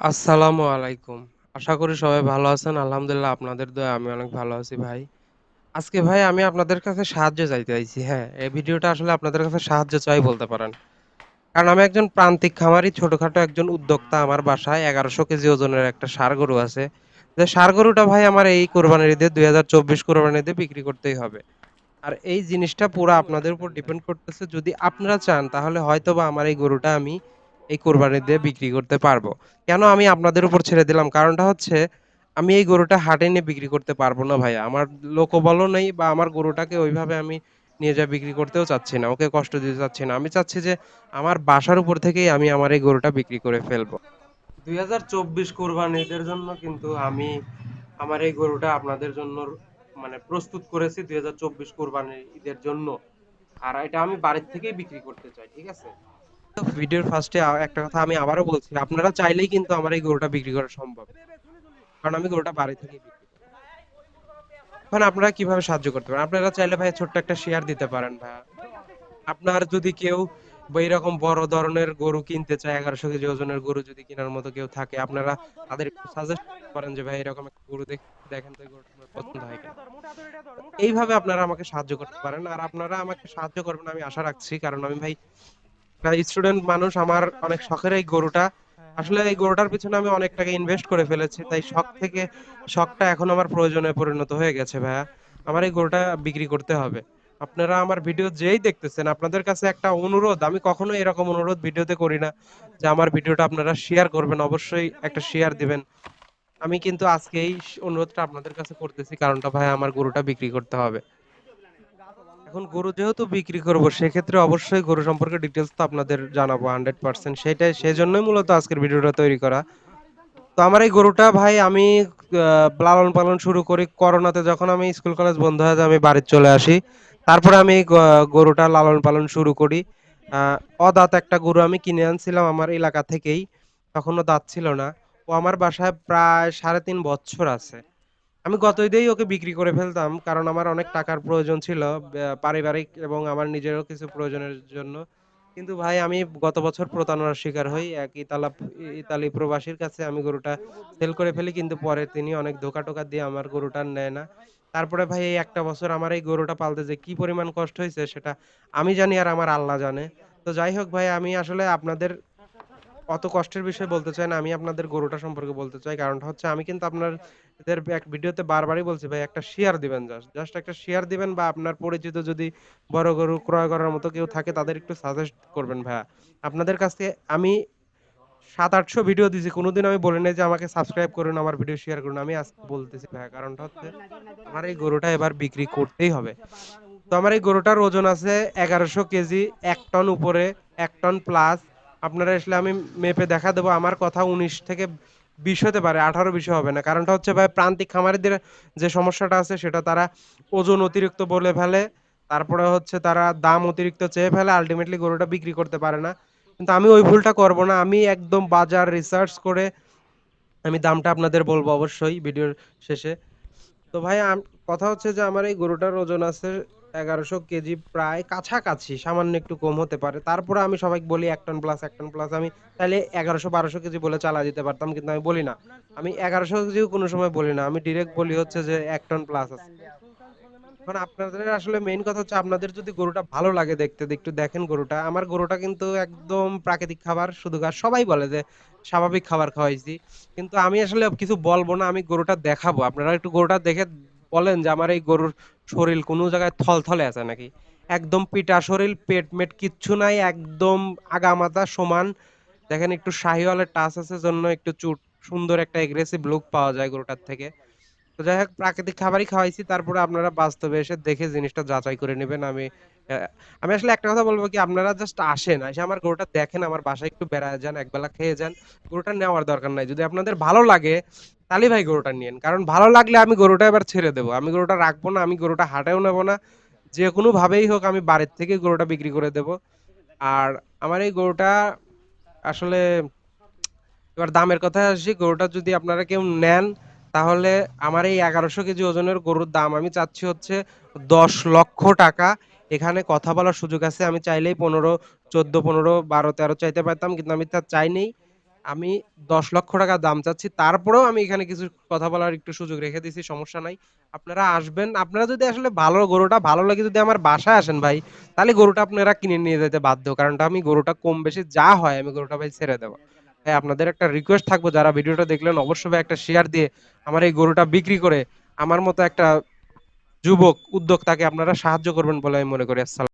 আসসালামু আলাইকুম। আশা করি সবাই ভালো আছেন। আলহামদুলিল্লাহ আপনাদের দয়া, আমি অনেক ভালো আছি ভাই। আজকে ভাই আমি আপনাদের কাছে সাহায্য চাইতে আইছি হ্যাঁ। এই ভিডিওটা আসলে আপনাদের কাছে সাহায্য চাই বলতে পারেন। কারণ আমি একজন প্রান্তিক খামারি, ছোটখাটো একজন উদ্যোক্তা। আমার বাসায় এগারোশো কেজি ওজনের একটা ষাঁড় গরু আছে। যে সার গরুটা ভাই আমার এই কোরবানির ঈদে, দুই হাজার চব্বিশ কোরবানির ঈদে বিক্রি করতেই হবে। আর এই জিনিসটা পুরো আপনাদের উপর ডিপেন্ড করতেছে। যদি আপনারা চান, তাহলে হয়তো বা আমার এই গরুটা আমি এই কোরবানি দিয়ে বিক্রি করতে পারব। কেন আমি আপনাদের উপর ছেড়ে দিলাম? কারণটা হচ্ছে, আমি এই গরুটা হাটে নিয়ে বিক্রি করতে পারব না ভাইয়া। আমার লোকবলও নেই বা আমার গরুটাকে ওইভাবে আমি নিয়ে যা বিক্রি করতেও চাচ্ছি না, ওকে কষ্ট দিতে চাচ্ছি না। আমি চাচ্ছি যে আমার বাসার উপর থেকেই আমি আমার এই গরুটা বিক্রি করে ফেলব। দুই হাজার চব্বিশ কোরবানি ঈদের জন্য কিন্তু আমি আমার এই গরুটা আপনাদের জন্য মানে প্রস্তুত করেছি দুই হাজার চব্বিশ কোরবানির ঈদের জন্য। আর এটা আমি বাড়ির থেকেই বিক্রি করতে চাই, ঠিক আছে? ভিডিওর ফার্স্টে একটা কথা আমি আবারও বলছি, আপনারা চাইলেই কিন্তু আমার এই গরুটা বিক্রি করা সম্ভব। কারণ আমি গরুটা বাড়ি করি। এখন আপনারা কীভাবে সাহায্য করতে পারেন? আপনারা চাইলে ভাই ছোট্ট একটা শেয়ার দিতে পারেন ভাইয়া। আপনার যদি কেউ বা এরকম বড় ধরনের গরু কিনতে চায়, এগারোশো কেজি ওজনের গরু যদি কেনার মতো কেউ থাকে, আপনারা তাদের সাজেস্ট করেন যে, ভাই, এরকম একটা গরু দেখেন তো গরুটা পছন্দ হয় কিনা? এইভাবে আপনারা আমাকে সাহায্য করতে পারেন। আর আপনারা আমাকে সাহায্য করবেন আমি আশা রাখছি। কারণ আমি, ভাই স্টুডেন্ট মানুষ, আমার অনেক শখের এই গরুটা। আসলে এই গরুটার পিছনে আমি অনেক টাকা ইনভেস্ট করে ফেলেছি, তাই শখ থেকে, শখটা এখন আমার প্রয়োজনে পরিণত হয়ে গেছে, ভাইয়া। আমার এই গরুটা বিক্রি করতে হবে। আপনারা আমার ভিডিও যেই দেখতেছেন, আপনাদের কাছে একটা অনুরোধ, আমি কখনো এরকম অনুরোধ ভিডিওতে করি না যে আমার ভিডিওটা আপনারা শেয়ার করবেন, অবশ্যই একটা শেয়ার দিবেন। আমি কিন্তু আজকে এই অনুরোধটা আপনাদের কাছে করতেছি, কারণটা ভাই আমার গরুটা বিক্রি করতে হবে। এখন গরু যেহেতু বিক্রি করব, সেক্ষেত্রে অবশ্যই গরু সম্পর্কে ডিটেলস তো আপনাদের জানাব হান্ড্রেড পার্সেন্ট সেটাই সেই জন্যই মূলত আজকের ভিডিওটা তৈরি করা। তো আমার এই গরুটা ভাই আমি লালন পালন শুরু করি করোনাতে যখন আমি স্কুল কলেজ বন্ধ হয়ে যায়, আমি বাড়িতে চলে আসি। তারপরে আমি গরুটা লালন পালন শুরু করি। অদাঁত একটা গরু আমি কিনে আনছিলাম আমার এলাকা থেকেই। তখনও দাঁত ছিল না। ও আমার বাসায় প্রায় সাড়ে তিন বছর আছে। আমি গত ঈদেই ওকে বিক্রি করে ফেলতাম, কারণ আমার অনেক টাকার প্রয়োজন ছিল পারিবারিক এবং আমার নিজেরও কিছু প্রয়োজনের জন্য। কিন্তু ভাই, আমি গত বছর প্রতারণার শিকার হই। এক ইতালা ইতালি প্রবাসীর কাছে আমি গরুটা সেল করে ফেলি, কিন্তু পরে তিনি অনেক ধোকা টোকা দিয়ে আমার গরুটা নেয় না। তারপরে ভাই, এই একটা বছর আমার এই গরুটা পালতে যে কি পরিমাণ কষ্ট হয়েছে সেটা আমি জানি আর আমার আল্লাহ জানে। তো যাই হোক ভাই, আমি আসলে আপনাদের অত কষ্টের বিষয় বলতে চাই না, আমি আপনাদের গরুটা সম্পর্কে বলতে চাই। কারণটা হচ্ছে, আমি কিন্তু আপনার এক ভিডিওতে বারবারই বলছি, ভাই, একটা শেয়ার দিবেন জাস্ট জাস্ট একটা শেয়ার দিবেন বা আপনার পরিচিত যদি বড় গরু ক্রয় করার মতো কেউ থাকে, তাদের একটু সাজেস্ট করবেন, ভাইয়া। আপনাদের কাছে আমি সাত আটশো ভিডিও দিয়েছি কোনোদিন আমি বলি নাই যে আমাকে সাবস্ক্রাইব করুন, আমার ভিডিও শেয়ার করুন। আমি আজকে বলতেছি, ভাইয়া, কারণটা হচ্ছে, আমার এই গরুটা এবার বিক্রি করতেই হবে। তো আমার এই গরুটার ওজন আছে এগারোশো কেজি, এক টন উপরে, এক টন প্লাস আপনারা আসলে আমি মেপে দেখা দেবো, আমার কথা উনিশ থেকে বিশ হতে পারে, আঠারো বিশ হবে না। কারণটা হচ্ছে ভাই, প্রান্তিক খামারিদের যে সমস্যাটা আছে, সেটা তারা ওজন অতিরিক্ত বলে ফেলে, তারপরে হচ্ছে তারা দাম অতিরিক্ত চেয়ে ফেলে আলটিমেটলি গরুটা বিক্রি করতে পারে না। কিন্তু আমি ওই ভুলটা করব না, আমি একদম বাজার রিসার্চ করে আমি দামটা আপনাদের বলব অবশ্যই ভিডিওর শেষে। তো ভাই কথা হচ্ছে যে আমার এই গরুটার ওজন আছে এগারোশো কেজি প্রায় কাছাকাছি, সামান্য একটু কম হতে পারে। তারপরে আমি সবাইকে বলি এক টন প্লাস এক টন প্লাস আমি তাহলে এগারোশো বারোশো কেজি বলে চালা দিতে পারতাম, কিন্তু আমি বলি না। আমি এগারোশো কেজিও কোনো সময় বলি না, আমি ডিরেক্ট বলি হচ্ছে যে এক টন প্লাস আছে। এখন আপনাদের আসলে মেইন কথা হচ্ছে আপনাদের যদি গরুটা ভালো লাগে দেখতে, একটু দেখেন গরুটা। আমার গরুটা কিন্তু একদম প্রাকৃতিক খাবার, শুধু আর সবাই বলে যে স্বাভাবিক খাবার খাওয়াইছি। কিন্তু আমি আসলে কিছু বলব না, আমি গরুটা দেখাবো। আপনারা একটু গরুটা দেখে বলেন যে আমার এই গরুর শরীর কোনো জায়গায় থলথলে আছে নাকি? একদম পিটা শরীর, পেট মেট কিচ্ছু নাই, একদম আগামাথা সমান। দেখেন একটু শাহিওয়ালের টাচ আছে জন্য একটু চুট, সুন্দর একটা এগ্রেসিভ লুক পাওয়া যায় গরুটার থেকে। তো যাই হোক, প্রাকৃতিক খাবারই খাওয়াইছি, তারপরে আপনারা বাস্তবে এসে দেখে জিনিসটা যাচাই করে নেবেন। আমি আমি আসলে একটা কথা বলব কি, আপনারা জাস্ট আসেন, এসে আমার গরুটা দেখেন, আমার বাসায় একটু বেড়ায় যান, একবেলা খেয়ে যান। গরুটা নেওয়ার দরকার নাই। যদি আপনাদের ভালো লাগে তাহলে ভাই গরুটা নিয়েন কারণ ভালো লাগলে আমি গরুটা এবার ছেড়ে দেবো আমি গরুটা রাখব না আমি গরুটা হাটেও নেব না যে কোনো ভাবেই হোক আমি বাড়ির থেকে গরুটা বিক্রি করে দেবো আর আমার এই গরুটা আসলে এবার দামের কথায় আসি গরুটা যদি আপনারা কেউ নেন তাহলে আমার এই এগারোশো কেজি ওজনের গরুর দাম আমি চাচ্ছি হচ্ছে দশ লক্ষ টাকা এখানে কথা বলার সুযোগ আছে। আমি চাইলেই ১৫, ১৪, ১৫, ১২, ১৩ চাইতে পারতাম। কিন্তু আমি তা চাইনি। আমি দশ লক্ষ টাকা দাম চাচ্ছি। তারপরেও আমি এখানে কিছু কথা বলার একটু সুযোগ রেখে দিছি, সমস্যা নাই। আপনারা আসবেন। আপনারা যদি আসলে ভালো গরুটা ভালো লাগে যদি আমার বাসায় আসেন ভাই, তাহলে গরুটা আপনারা কিনে নিয়ে যেতে বাধ্য। কারণটা আমি গরুটা কম বেশি যা হয় আমি গরুটা ভাই ছেড়ে দেবো ভাই আপনাদের একটা রিকোয়েস্ট থাকব যারা ভিডিওটা দেখলেন অবশ্যই একটা শেয়ার দিয়ে আমার এই গরুটা বিক্রি করে আমার মতো একটা যুবক উদ্যোক্তাকে আপনারা সাহায্য করবেন বলে আমি মনে করি। আসসালাম